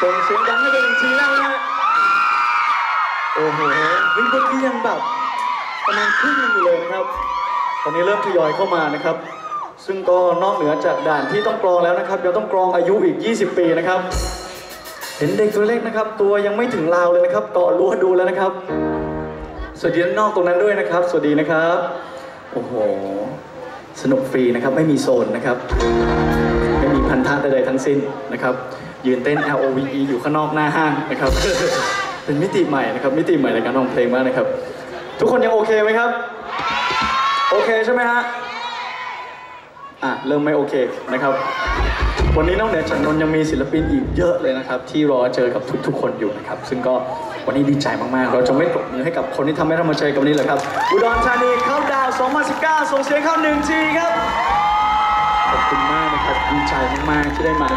ส่งเสียงดังให้เป็นทีแล้วนะฮะโอ้โหเฮ้ยเมื่อกี้ยังแบบประมาณครึ่งหนึงอยู่เลยนะครับ ตอนนี้เริ่มทยอยเข้ามานะครับ ซึ่งก็นอกเหนือจากด่านที่ต้องกรองแล้วนะครับเดี๋ยวต้องกรองอายุอีก 20 ปีนะครับ เห็นเด็กตัวเล็กนะครับ ตัวยังไม่ถึงราวเลยนะครับเกาะรั้วดูแล้วนะครับ สวัสดีด้านนอกตรงนั้นด้วยนะครับ สวัสดีนะครับ โอ้โห สนุกฟรีนะครับ ไม่มีโซนนะครับ ไม่มีพันธะใดๆทั้งสิ้นนะครับ ยืนเต้น L O V E อยู่ข้างนอกหน้าห้างนะครับ เป็นมิติใหม่นะครับ มิติใหม่ในการร้องเพลงมากนะครับ ทุกคนยังโอเคไหมครับ โอเคใช่ไหมฮะ อะ เริ่มไม่โอเคนะครับ วันนี้นอกเหนือจากนนยังมีศิลปินอีกเยอะเลยนะครับ ที่รอเจอกับทุกๆ คนอยู่นะครับ ซึ่งก็วันนี้ดีใจมากๆ เราจะไม่ปรบมือให้กับคนที่ทำให้เรามาเจอกันวันนี้เลยครับ อุดรธานีเข้าดาว 2019 ส่งเสียงเข้าหนึ่งทีครับ อบคุณมากนะครับดีใจมากๆที่ได้มา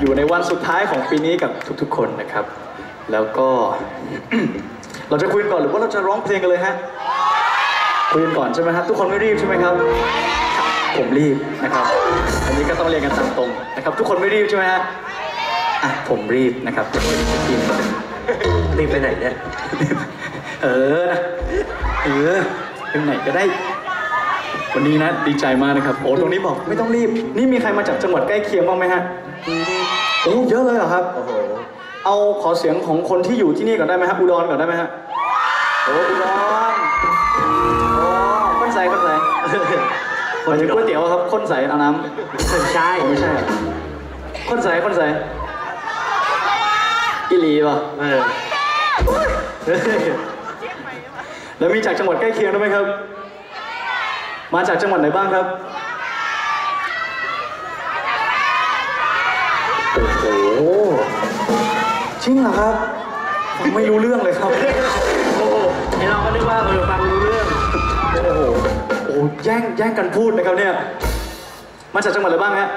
อยู่ในวันสุดท้ายของปีนี้กับทุกๆ คนนะครับ แล้วก็ เราจะคุยกันก่อนหรือว่าเราจะร้องเพลงกันเลยฮะคุยกันก่อนใช่ไหมฮะทุกคนไม่รีบใช่ไหมครับ ผมรีบนะครับ อันนี้ก็ต้องเรียนกันตามตรงนะครับ ทุกคนไม่รีบใช่ไหมฮะอะผมรีบนะครับจะรีบสักทีหนึงรีบไปไหนเนี่ยเออนะเออเป็นไหนก็ได้ วันนี้นะดีใจมากนะครับ โอ้ตรงนี้บอกไม่ต้องรีบ นี่มีใครมาจากจังหวัดใกล้เคียงบ้างไหมฮะโอ้เยอะเลยเหรอครับ โอ้โห เอาขอเสียงของคนที่อยู่ที่นี่ก่อนได้ไหมฮะอุดรก่อนได้ไหมฮะ โอ้อุดรโอ้ข้นใสข้นใสหมายถึงก๋วยเตี๋ยวครับข้นใสเอาน้ำใช่อ๋อไม่ใช่เหรอข้นใสข้นใสอิลีป่ะเออแล้วมีจากจังหวัดใกล้เคียงด้วยไหมครับ มาจากจังหวัดไหนบ้างครับโอ้โหจริงเหรอครับฟังไม่รู้เรื่องเลยครับ โอ้โหไอเราก็นึกว่าเออฟังรู้เรื่อง โอ้โหโอ้โหแย่งแย่งกันพูดนะครับเนี่ย มาจากจังหวัดอะไรบ้างฮะ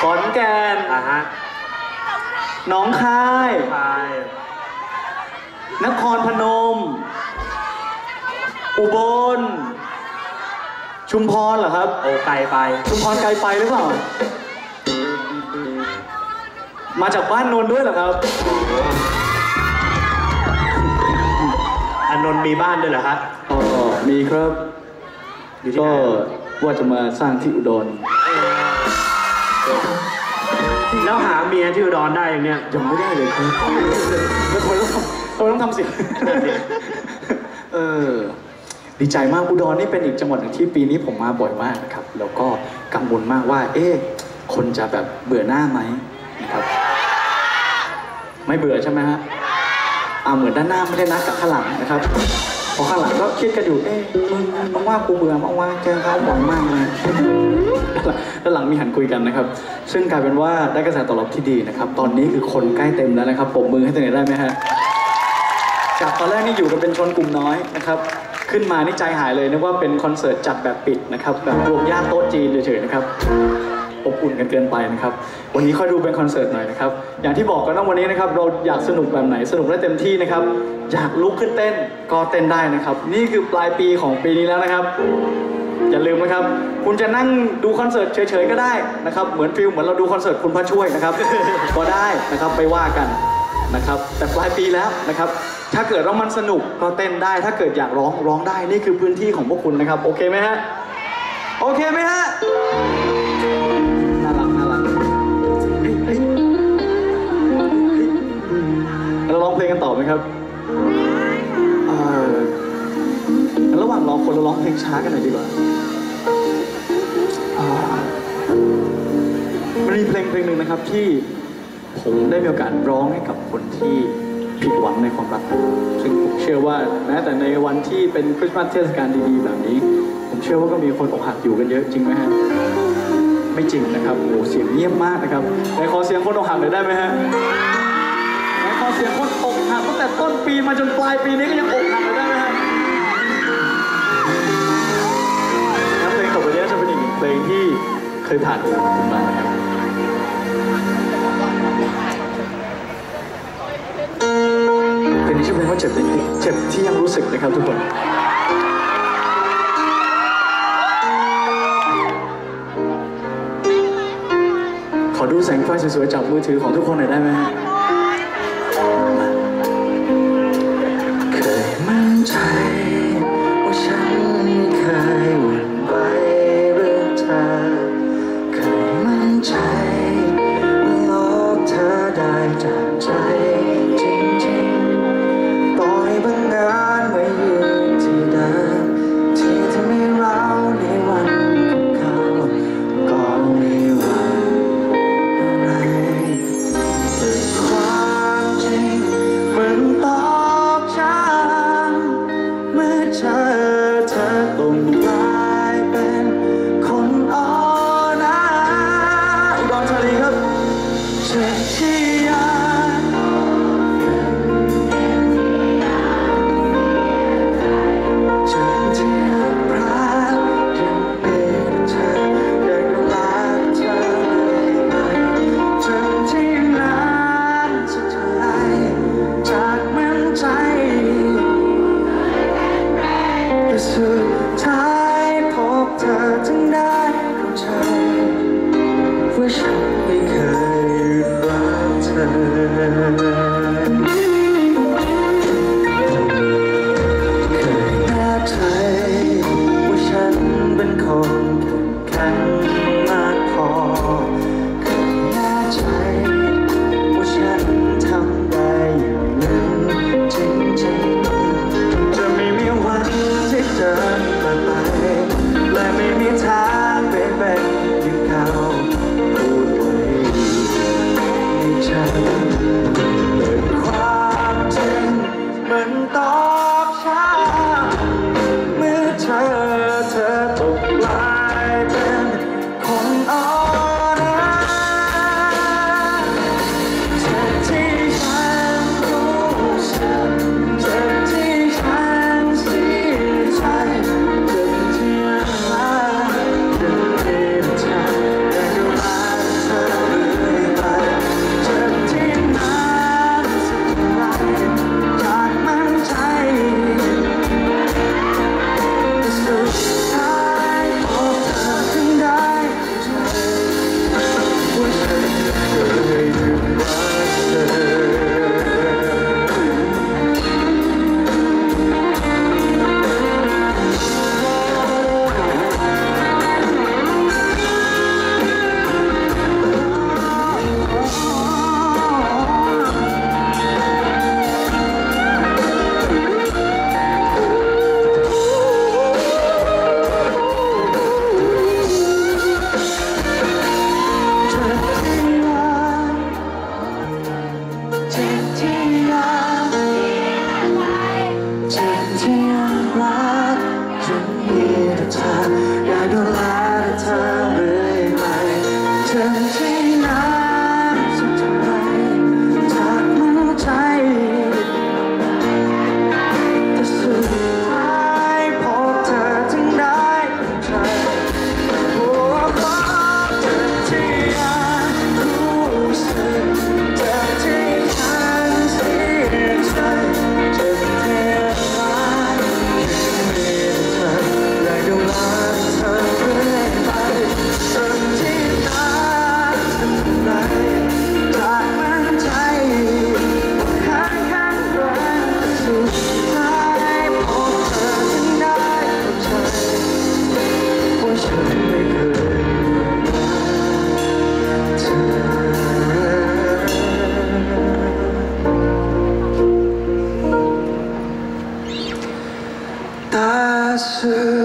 ขอนแก่นอะฮะหนองคาย ไปนครพนม อุบล ชุมพรเหรอครับ โอ้ไกลไป ชุมพรไกลไปหรือเปล่า มาจากบ้านนนท์ด้วยเหรอครับอานนท์มีบ้านด้วยเหรอฮะอ๋อมีครับ อยู่ที่ก็ไหนว่าจะมาสร้างที่อุดรแล้วหาเมียที่อุดรได้อย่างเนี้ยยังไม่ได้เลยครับแล้วทำไมต้องทำทำไมต้องทำเสิเออ ดีใจมากอุดรนี่เป็นอีกจังหวัดหนึ่งที่ปีนี้ผมมาบ่อยมากนะครับ แล้วก็กังวลมากว่า เอ๊ะคนจะแบบเบื่อหน้าไหมนะครับ ไม่เบื่อใช่ไหมฮะอ่าเหมือนด้านหน้าไม่ได้นัดกับข้างหลังนะครับพอข้างหลังก็คิดกันอยู่เอ๊ะมึงมึงว่ากูเบื่อมึงว่าเจอเขาบ่อยมากเลยด้านหลังมีหันคุยกันนะครับ ซึ่งกลายเป็นว่าได้กระแสตอบรับที่ดีนะครับ ตอนนี้คือคนใกล้เต็มแล้วนะครับปรบมือให้ตัวเองได้ไหมฮะจากตอนแรกนี่อยู่กันเป็นชนกลุ่มน้อยนะครับ ขึ้นมานี่ใจหายเลยนึกว่าเป็นคอนเสิร์ตจัดแบบปิดนะครับแบบรวมญาติโต๊ะจีนเฉยๆนะครับอบอุ่นกันเกินไปนะครับ วันนี้ค่อยดูเป็นคอนเสิร์ตหน่อยนะครับ อย่างที่บอกกันว่าวันนี้นะครับ เราอยากสนุกแบบไหนสนุกได้เต็มที่นะครับ อยากลุกขึ้นเต้นก็เต้นได้นะครับ นี่คือปลายปีของปีนี้แล้วนะครับ อย่าลืมนะครับ คุณจะนั่งดูคอนเสิร์ตเฉยๆก็ได้นะครับ เหมือนฟิลเหมือนเราดูคอนเสิร์ตคุณพระช่วยนะครับ ก็ได้นะครับไปว่ากัน นะครับแต่ปลายปีแล้วนะครับถ้าเกิดว่ามันสนุกก็เต้นได้ ถ้าเกิดอยากร้องร้องได้นี่คือพื้นที่ของพวกคุณนะครับ โอเคไหมฮะโอเคไหมฮะน่ารักน่ารักเราร้องเพลงกันต่อไหมครับเออระหว่างรอคนเราร้องเพลงช้ากันหน่อยดีกว่ามันมีเพลงเพลงหนึ่งนะครับที่ ได้มีโอกาสร้องให้กับคนที่ผิดหวังในความรัก ซึ่งผมเชื่อว่าแม้แต่ในวันที่เป็นคริสต์มาสเทศกาลดีๆแบบนี้ ผมเชื่อว่าก็มีคนอกหักอยู่กันเยอะจริงไหมฮะ ไม่จริงนะครับโอ้เสียงเงียบมากนะครับไหนขอเสียงคนอกหักหน่อยได้ไหมฮะไหนขอเสียงคนอกหักตั้งแต่ต้นปีมาจนปลายปีนี้ก็ยังอกหักหน่อยได้ไหมฮะเพลงต่อไปนี้จะเป็นอีกเพลงที่เคยผ่านผมมานะครับ เพลงนี้ชื่อเพลงว่าเจ็บที่เจ็บที่ยังรู้สึกนะครับทุกคนขอดูแสงไฟสวยๆจากมือถือของทุกคนหน่อยได้ไหมฮะ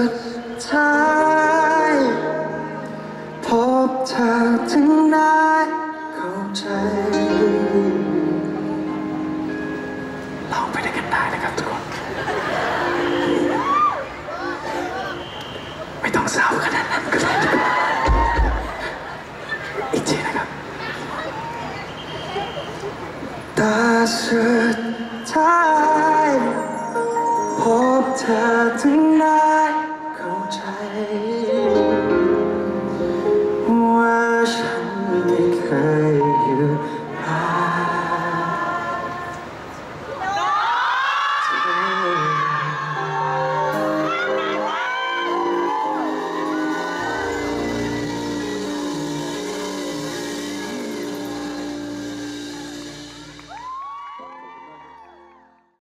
ดท้าถึงได้ได้กันได้นะครับทุกคน ไม่ต้องเศร้าขนาดนั้นก็ได้อีกทีครับตาสุดท้ายพบเธอถึง